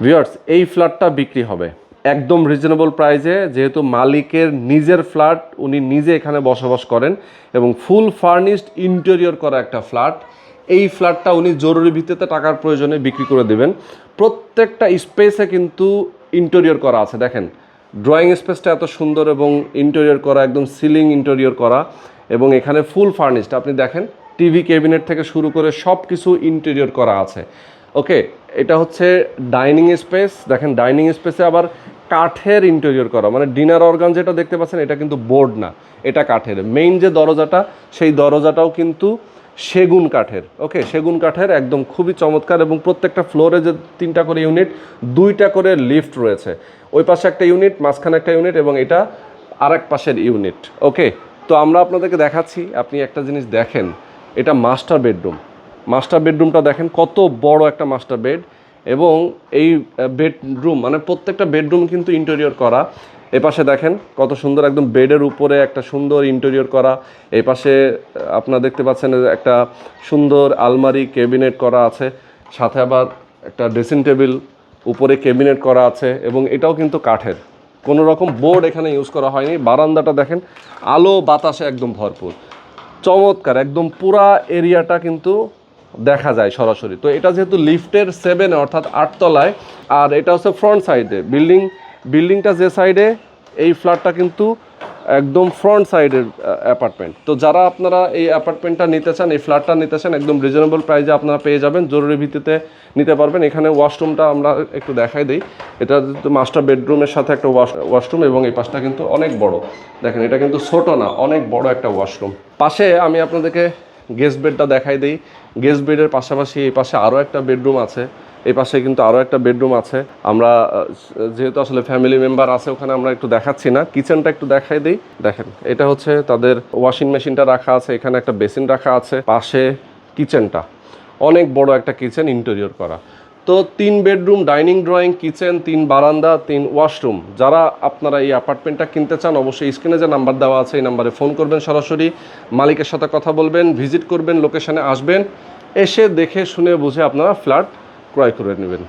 Viewers এই ফ্ল্যাটটা বিক্রি হবে। একদম রিজনেবল প্রাইসে যেহেতু মালিকের নিজের ফ্ল্যাট উনি নিজে এখানে বসবাস করেন এবং ফুল ফার্নিশড ইন্টেরিয়র করা একটা ফ্ল্যাট এই ফ্ল্যাটটা উনি জরুরি ভিত্তিতে টাকার প্রয়োজনে বিক্রি করে দেবেন। প্রত্যেকটা স্পেসে কিন্তু ইন্টেরিয়র করা আছে। দেখেন ড্রয়িং স্পেসটা এত সুন্দর এবং ইন্টেরিয়র করা, একদম সিলিং ইন্টেরিয়র করা এবং এখানে ফুল ফার্নিশড আপনি দেখেন টিভি ক্যাবিনেট থেকে শুরু করে সব কিছু ইন্টেরিয়র করা আছে। ওকে এটা হচ্ছে ডাইনিং স্পেস। দেখেন, ডাইনিং স্পেসে আবার কাঠের ইন্টেরিয়র করা। মানে ডিনার অর্গান যেটা দেখতে পাচ্ছেন, এটা কিন্তু বোর্ড না, এটা কাঠের। মেইন যে দরজাটা, সেই দরজাটাও কিন্তু সেগুন কাঠের ওকে সেগুন কাঠের একদম খুবই চমৎকার এবং প্রত্যেকটা ফ্লোরে যে তিনটা করে ইউনিট দুইটা করে লিফট রয়েছে। ওই পাশে একটা ইউনিট মাঝখানে একটা ইউনিট এবং এটা আরেক পাশের ইউনিট ওকে তো আমরা আপনাদেরকে দেখাচ্ছি, আপনি একটা জিনিস দেখেন, এটা মাস্টার বেডরুম মাস্টার বেডরুমটা দেখেন কত বড় একটা মাস্টার বেড এবং এই বেডরুম মানে প্রত্যেকটা বেডরুম কিন্তু ইন্টেরিয়র করা। এ পাশে দেখেন কত সুন্দর একদম বেডের উপরে একটা সুন্দর ইন্টেরিয়র করা। এই পাশে আপনারা দেখতে পাচ্ছেন একটা সুন্দর আলমারি ক্যাবিনেট করা আছে। সাথে আবার একটা ড্রেসিং টেবিল উপরে ক্যাবিনেট করা আছে এবং এটাও কিন্তু কাঠের। কোনো রকম বোর্ড এখানে ইউজ করা হয়নি। বারান্দাটা দেখেন আলো বাতাসে একদম ভরপুর। চমৎকার, একদম পুরা এরিয়াটা কিন্তু দেখা যায় সরাসরি। তো এটা যেহেতু লিফটের সেভেনে অর্থাৎ আটতলায় আর এটা হচ্ছে ফ্রন্ট সাইডে বিল্ডিং বিল্ডিংটা যে সাইডে এই ফ্ল্যাটটা কিন্তু একদম ফ্রন্ট সাইডের অ্যাপার্টমেন্ট তো যারা আপনারা এই অ্যাপার্টমেন্টটা নিতে চান, এই ফ্ল্যাটটা নিতে চান, একদম রিজনেবল প্রাইসে আপনারা পেয়ে যাবেন। জরুরি ভিত্তিতে নিতে পারবেন। এখানে ওয়াশরুমটা আমরা একটু দেখাই দিই। এটা মাস্টার বেডরুমের সাথে একটা ওয়াশ ওয়াশরুম এবং এই পাশটা কিন্তু অনেক বড়। দেখেন, এটা কিন্তু ছোট না, অনেক বড় একটা ওয়াশরুম পাশে আমি আপনাদেরকে গেস্ট বেডটা দেখাই দিই। গেস্ট বেডের পাশাপাশি এই পাশে আরও একটা বেডরুম আছে। এই পাশে কিন্তু আরও একটা বেডরুম আছে। আমরা যেহেতু আসলে ফ্যামিলি মেম্বার আছে, ওখানে আমরা একটু দেখাচ্ছি না। কিচেনটা একটু দেখাই দিই। দেখেন, এটা হচ্ছে তাদের ওয়াশিং মেশিনটা রাখা আছে। এখানে একটা বেসিন রাখা আছে। পাশে কিচেনটা অনেক বড় একটা কিচেন ইন্টেরিয়র করা। তো তিন বেডরুম, ডাইনিং, ড্রয়িং, কিচেন, তিন বারান্দা, তিন ওয়াশরুম। যারা আপনারা এই অ্যাপার্টমেন্টটা কিনতে চান, অবশ্যই স্ক্রিনে যে নাম্বার দেওয়া আছে, এই নাম্বারে ফোন করবেন সরাসরি। মালিকের সাথে কথা বলবেন, ভিজিট করবেন, লোকেশানে আসবেন। এসে দেখে, শুনে, বুঝে আপনারা ফ্ল্যাট ক্রয় করে নেবেন।